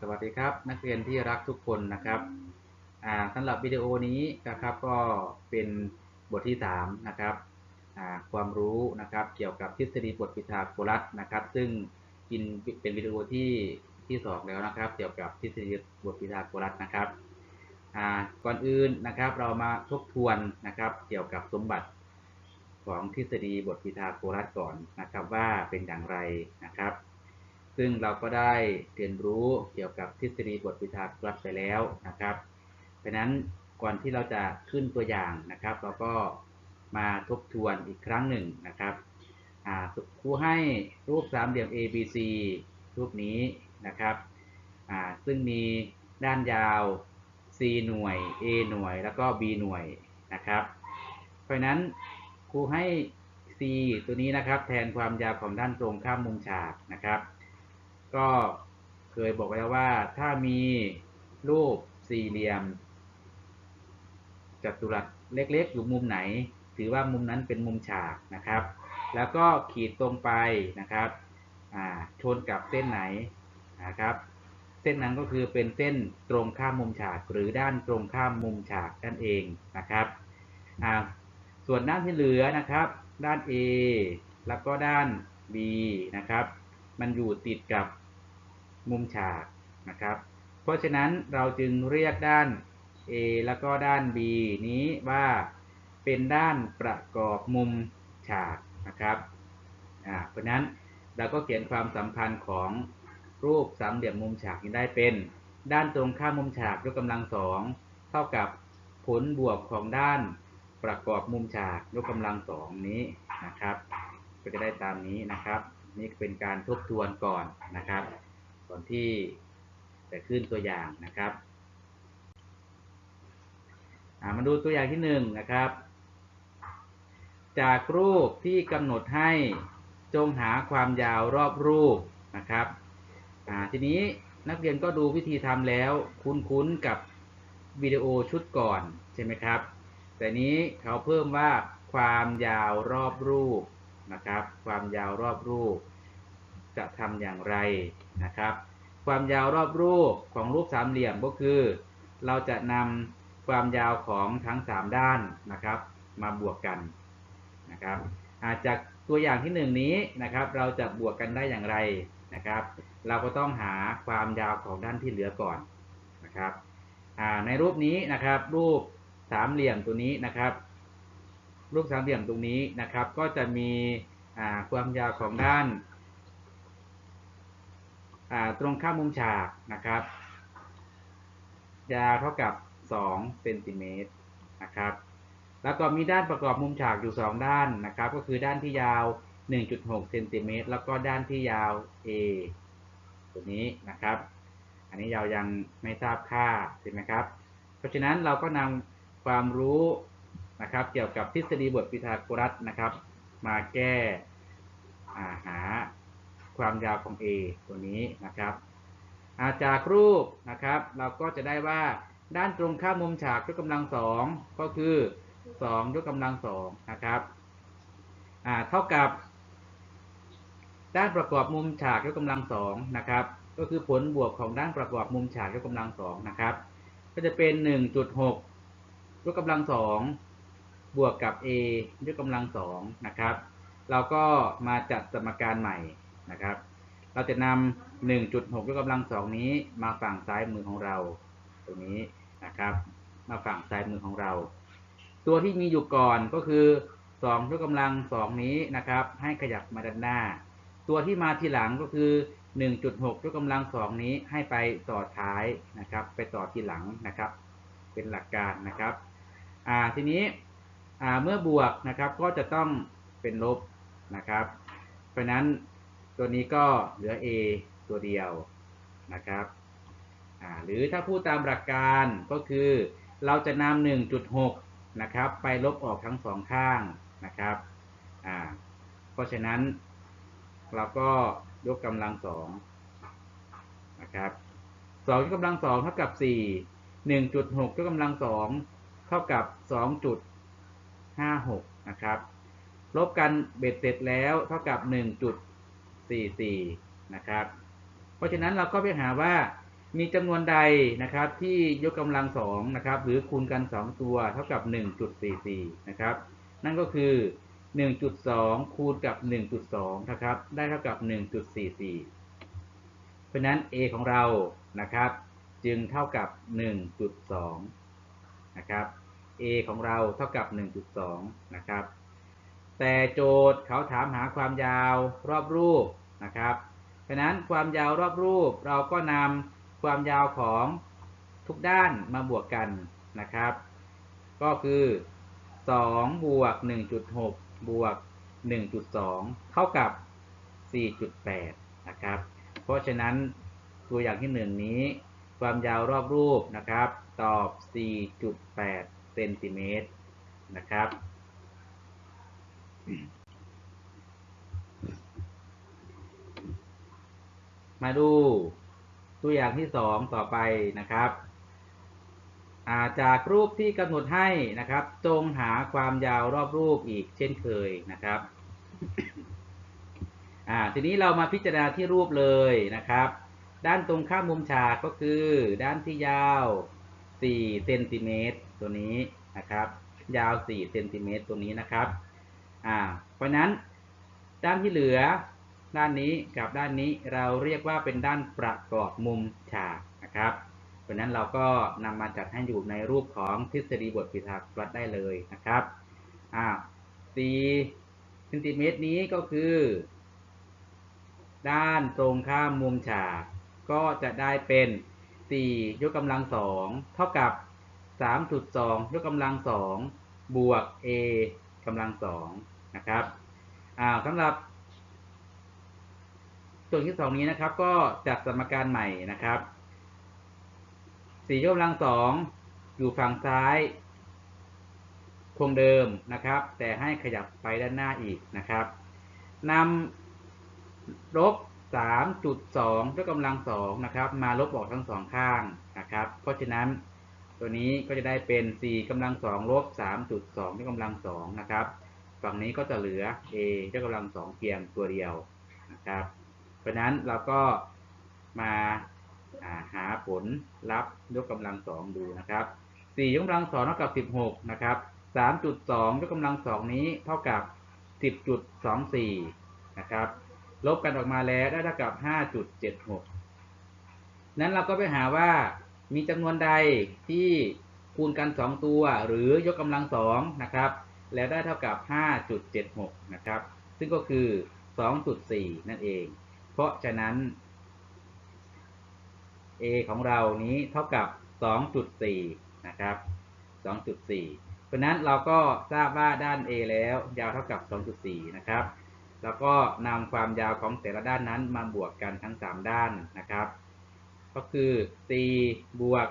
สวัสดีครับนักเรียนที่รักทุกคนนะครับสำหรับวิดีโอนี้นะครับก็เป็นบทที่3นะครับความรู้นะครับเกี่ยวกับทฤษฎีบทพิทาโกรัสนะครับ ซึ่งกินเป็นวิดีโอที่ที่สองแล้วนะครับ เกี่ยวกับทฤษฎีบทพิทาโกรัสนะครับก่อนอื่นนะครับเรามาทบทวนนะครับเกี่ยวกับสมบัติของทฤษฎีบทพิทาโกรัสก่อนนะครับว่าเป็นอย่างไรนะครับ ซึ่งเราก็ได้เรียนรู้เกี่ยวกับทฤษฎีบทวิทาโกรัสไปแล้วนะครับเพราะนั้นก่อนที่เราจะขึ้นตัวอย่างนะครับ เราก็มาทบทวนอีกครั้งหนึ่งนะครับครูให้รูปสามเหลี่ยม ABC รูปนี้นะครับ ซึ่งมีด้านยาว C หน่วย A หน่วย แล้วก็ B หน่วยนะครับ เพราะนั้นครูให้ C ตัวนี้นะครับ แทนความยาวของด้านตรงข้ามมุมฉากนะครับ ก็เคยบอกไว้แล้วว่าถ้ามีรูปสี่เหลี่ยมจัตุรัสเล็กๆอยู่มุมไหน ถือว่ามุมนั้นเป็นมุมฉากนะครับ แล้วก็ขีดตรงไปนะครับชนกับเส้นไหนนะครับ เส้นนั้นก็คือเป็นเส้นตรงข้ามมุมฉากหรือด้านตรงข้ามมุมฉากนั่นเองนะครับส่วนด้านที่เหลือนะครับ ด้าน A แล้วก็ด้าน B นะครับ มันอยู่ติดกับมุมฉากนะครับ เพราะฉะนั้นเราจึงเรียกด้าน A แล้วก็ด้าน B นี้ว่าเป็นด้านประกอบมุมฉากนะครับ เพราะนั้นเราก็เขียนความสัมพันธ์ของรูปสามเหลี่ยมมุมฉากนี้ได้เป็น ด้านตรงข้ามมุมฉากยกกำลังสองเท่ากับผลบวกของด้านประกอบมุมฉากยกกำลังสองนี้นะครับ ก็จะได้ตามนี้นะครับ นี่เป็นการทบทวนก่อนนะครับ ก่อนที่จะขึ้นตัวอย่างนะครับมาดูตัวอย่างที่หนึ่งนะครับ จากรูปที่กำหนดให้จงหาความยาวรอบรูปนะครับทีนี้นักเรียนก็ดูวิธีทำแล้วคุ้นๆกับวิดีโอชุดก่อนใช่ไหมครับ แต่นี้เขาเพิ่มว่าความยาวรอบรูป นะครับ ความยาวรอบรูป จะทำอย่างไรนะครับ ความยาวรอบรูปของรูปสามเหลี่ยมก็คือ เราจะนำความยาวของทั้ง 3 ด้านนะครับ มาบวกกันนะครับ อาจากตัวอย่างที่ 1 นี้นะครับ เราจะบวกกันได้อย่างไรนะครับ เราก็ต้องหาความยาวของด้านที่เหลือก่อนนะครับในรูปนี้นะครับ รูปสามเหลี่ยมตัวนี้นะครับ รูปสามเหลี่ยมตรงนี้นะครับ ก็จะมีความยาวของด้านตรงข้ามมุมฉากนะครับยาวเท่ากับ2เซนติเมตรนะครับแล้วก็มีด้านประกอบมุมฉากอยู่ 2 ด้านนะครับ ก็คือด้านที่ยาว 1.6เซนติเมตรแล้วก็ด้านที่ยาว A ตัวนี้นะครับ อันนี้เรายังไม่ทราบค่าใช่ไหมครับ เพราะฉะนั้นเราก็นำความรู้ นะครับ เกี่ยวกับทฤษฎีบทพีทาโกรัสนะครับ มาแก้หาความยาวของ A ตัวนี้นะครับาจากรูปนะครับ เราก็จะได้ว่าด้านตรงข้ามมุมฉากยกกำลังสองก็คือ2ยกกำลังสองนะครับเท่ากับ ด้านประกอบมุมฉากยกกำลังสองนะครับ ก็คือผลบวกของด้านประกอบมุมฉากยกกำลังสองนะครับ ก็จะเป็น 1.6ยกกำลังสอง บวกกับ a ยกกำลังสองนะครับ เราก็มาจัดสมการใหม่นะครับ เราจะนำ1.6ยกกำลังสองนี้มาฝั่งซ้ายมือของเรา ตรงนี้นะครับ มาฝั่งซ้ายมือของเรา ตัวที่มีอยู่ก่อนก็คือ2ยกกำลังสองนี้นะครับ ให้ขยับมาด้านหน้า ตัวที่มาทีหลังก็คือ 1.6ยกกำลังสองนี้ให้ไปต่อท้ายนะครับ ไปต่อทีหลังนะครับ เป็นหลักการนะครับ อ่าทีนี้ เมื่อบวกนะครับก็จะต้องเป็นลบนะครับ เพราะนั้นตัวนี้ก็เหลือ a ตัวเดียวนะครับหรือถ้าพูดตามหลักการก็คือเราจะนำ1.6นะครับไปลบออกทั้งสองข้างนะครับเพราะฉะนั้นเราก็ยกกำลังสองนะครับสองยกกำลังสองเท่ากับสี่หนึ่งจุดหกยกกำลังสองเท่ากับสองจุด ห้าหกนะครับ ลบกันเบ็ดเสร็จแล้วเท่ากับหนึ่งจุดสี่สี่นะครับ เพราะฉะนั้นเราก็ไปหาว่ามีจำนวนใดนะครับที่ยกกำลังสองนะครับ หรือคูณกันสองตัวเท่ากับหนึ่งจุดสี่สี่นะครับ นั่นก็คือหนึ่งจุดสองคูณกับหนึ่งจุดสองนะครับ ได้เท่ากับหนึ่งจุดสี่สี่เพราะฉะนั้น a ของเรานะครับ จึงเท่ากับหนึ่งจุดสองนะครับ a ของเราเท่ากับหนึ่งจุดสองนะครับ แต่โจทย์เขาถามหาความยาวรอบรูปนะครับเพราะฉะนั้นความยาวรอบรูปเราก็นำความยาวของทุกด้านมาบวกกันนะครับ ก็คือ2บวก1.6บวก1.2 เท่ากับ 4.8 นะครับ เพราะฉะนั้นตัวอย่างที่ 1 นี้ ความยาวรอบรูปนะครับ ตอบ 4.8 นติเมตรนะครับ มาดูตัวอย่างที่สองต่อไปนะครับาจากรูปที่กำหนดให้นะครับ จงหาความยาวรอบรูปอีกเช่นเคยนะครับทีนี้เรามาพิจารณาที่รูปเลยนะครับ ด้านตรงข้ามมุมฉากก็คือ ด้านที่ยาว4เซนติเมตร ตัวนี้นะครับ ยาว4เซนติเมตรตัวนี้นะครับอ่าเพราะนั้นด้านที่เหลือ ด้านนี้กับด้านนี้เราเรียกว่าเป็นด้านประกอบมุมฉากนะครับเพราะฉะนั้นเราก็นำมาจัดให้อยู่ในรูปของทฤษฎีบทพิทาโกรัสได้เลยนะครับอ่า4เซนติเมตรนี้ก็คือ ด้านตรงข้ามมุมฉากก็จะได้เป็น 4 ยกกำลังสองเท่ากับ 3.2 ยกกำลังสองบวก a กำลังสองนะครับอ่าสำหรับส่วนที่สองนี้นะครับ ก็จัดสมการใหม่นะครับ 4 ยกกำลังสองอยู่ฝั่งซ้ายคงเดิมนะครับ แต่ให้ขยับไปด้านหน้าอีกนะครับนำลบ 3.2ยกกำลังสองนะครับ มาลบออกทั้งสองข้างนะครับ เพราะฉะนั้น ตัวนี้ก็จะได้เป็น4กำลังสองลบ3.2ยกกำลังสองนะครับ ฝั่งนี้ก็จะเหลือ a ยกกำลังสองเพียงตัวเดียวนะครับ เพราะฉะนั้นเราก็มาาหาผลลัพธ์ยกกำลังสองดูนะครับ4ยกกำลังสองเท่ากับ16นะครับ3.2ยกกำลังสองนี้เท่ากับ10.24นะครับ ลบกันออกมาแล้วได้เท่ากับ5.76นั้นเราก็ไปหาว่า มีจำนวนใดที่คูณกัน 2 ตัว หรือยกกำลังสองนะครับแล้วได้เท่ากับ 5.76 นะครับ ซึ่งก็คือ 2.4 นั่นเอง เพราะฉะนั้น a ของเรานี้เท่ากับ 2.4 นะครับ 2.4 เพราะนั้นเราก็ทราบว่าด้าน a แล้วยาวเท่ากับ 2.4 นะครับ แล้วก็นำความยาวของแต่ละด้านนั้นมาบวกกันทั้ง 3 ด้านนะครับ ก็คือ4บวก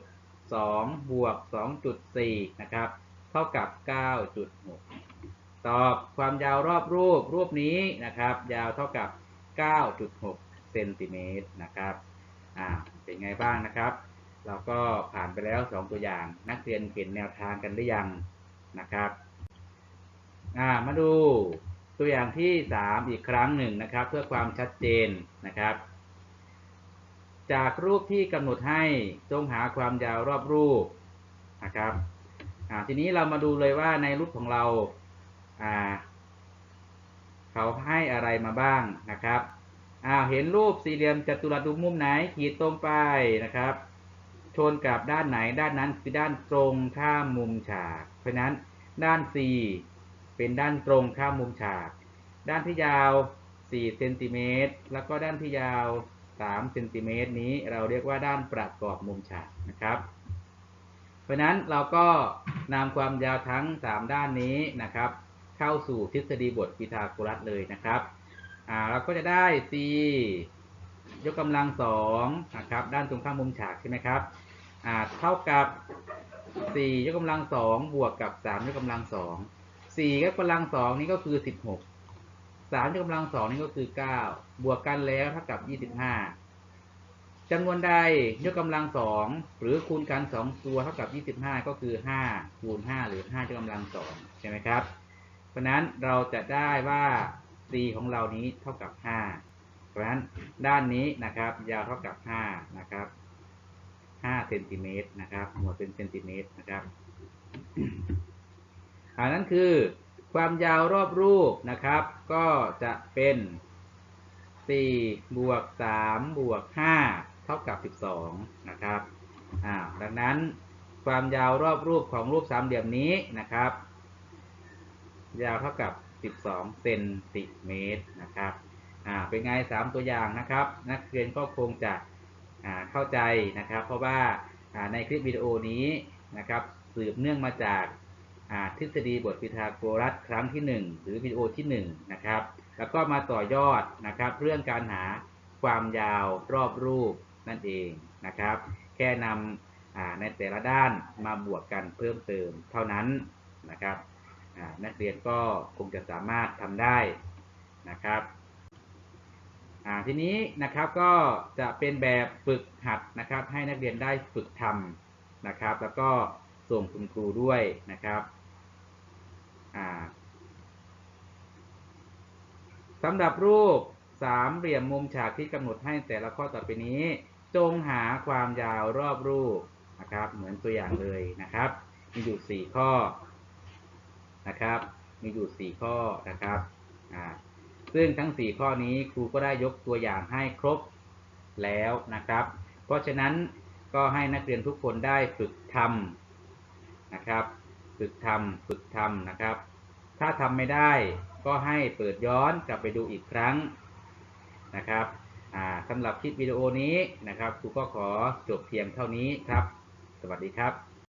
3.2บวก2.4นะครับ เท่ากับ 9.6 ตอบความยาวรอบรูปรูปนี้นะครับ ยาวเท่ากับ 9.6 เซนติเมตรนะครับอ่าเป็นไงบ้างนะครับ เราก็ผ่านไปแล้ว 2 ตัวอย่าง นักเรียนเห็นแนวทางกันหรือยังนะครับอ่ามาดูตัวอย่างที่ 3 อีกครั้งหนึ่งนะครับ เพื่อความชัดเจนนะครับ จากรูปที่กำหนดให้จงหาความยาวรอบรูปนะครับทีนี้เรามาดูเลยว่าในรูปของเราเขาให้อะไรมาบ้างนะครับอ้าวเห็นรูปสี่เหลี่ยมจัตุรัสดูมุมไหนขีดตรงไปนะครับ ชนกับด้านไหนด้านนั้นคือด้านตรงข้ามมุมฉาก เพราะฉะนั้นด้าน C เป็นด้านตรงข้ามมุมฉาก ด้านที่ยาว 4 เซนติเมตร แล้วก็ด้านที่ยาว 3เซนติเมตรนี้เราเรียกว่าด้านประกอบมุมฉากนะครับ เพราะนั้นเราก็นำความยาวทั้ง 3 ด้านนี้นะครับ เข้าสู่ทฤษฎีบทพีทาโกรัสเลยนะครับเราก็จะได้ c ยกกำลังสองนะครับด้านตรงข้ามมุมฉากใช่ไหมครับเท่ากับ 4 ยกกำลังสองบวกกับ 3 ยกกำลังสอง4ยกกำลังสองนี่ก็คือ 16 3ยกกำลังสองนี่ก็คือ9บวกกันแล้วเท่ากับ25จำนวนใดยกกำลังสองหรือคูณกัน2ตัวเท่ากับ25ก็คือ5คูณ5หรือ5ยกกำลังสองใช่ไหมครับ เพราะนั้นเราจะได้ว่า c ของเรานี้เท่ากับ5เพราะนั้นด้านนี้นะครับยาวเท่ากับห้านะครับห้าเซนติเมตรนะครับหน่วเป็นเซนติเมตรนะครับอันนั้นคือ ความยาวรอบรูปนะครับ ก็จะเป็น4บวก3บวก5เท่ากับ 12 นะครับอ่าดังนั้นความยาวรอบรูปของรูปสามเหลี่ยมนี้นะครับ ยาวเท่ากับ 12 เซนติเมตรนะครับอ่าเป็นไง 3 ตัวอย่างนะครับ นักเรียนก็คงจะอ่าเข้าใจนะครับ เพราะว่าอ่าในคลิปวิดีโอนี้นะครับสืบเนื่องมาจาก ทฤษฎีบทพีทาโกรัสครั้งที่ 1 หรือวิดีโอที่1นะครับแล้วก็มาต่อยอดนะครับเรื่องการหาความยาวรอบรูปนั่นเองนะครับ แค่นำในแต่ละด้านมาบวกกันเพิ่มเติมเท่านั้นนะครับนักเรียนก็คงจะสามารถทำได้นะครับทีนี้นะครับก็จะเป็นแบบฝึกหัดนะครับ ให้นักเรียนได้ฝึกทำนะครับ แล้วก็ส่งคุณครูด้วยนะครับ สำหรับรูปสามเหลี่ยมมุมฉากที่กำหนดให้แต่ละข้อต่อไปนี้ จงหาความยาวรอบรูปนะครับ เหมือนตัวอย่างเลยนะครับ มีอยู่สี่ข้อนะครับ มีอยู่สี่ข้อนะครับอ่าซึ่งทั้งสี่ข้อนี้ครูก็ได้ยกตัวอย่างให้ครบแล้วนะครับ เพราะฉะนั้นก็ให้นักเรียนทุกคนได้ฝึกทำนะครับ ฝึกทำฝึกทำนะครับ ถ้าทำไม่ได้ก็ให้เปิดย้อนกลับไปดูอีกครั้งนะครับสำหรับคลิปวิดีโอนี้นะครับครูก็ขอจบเพียงเท่านี้ครับ สวัสดีครับ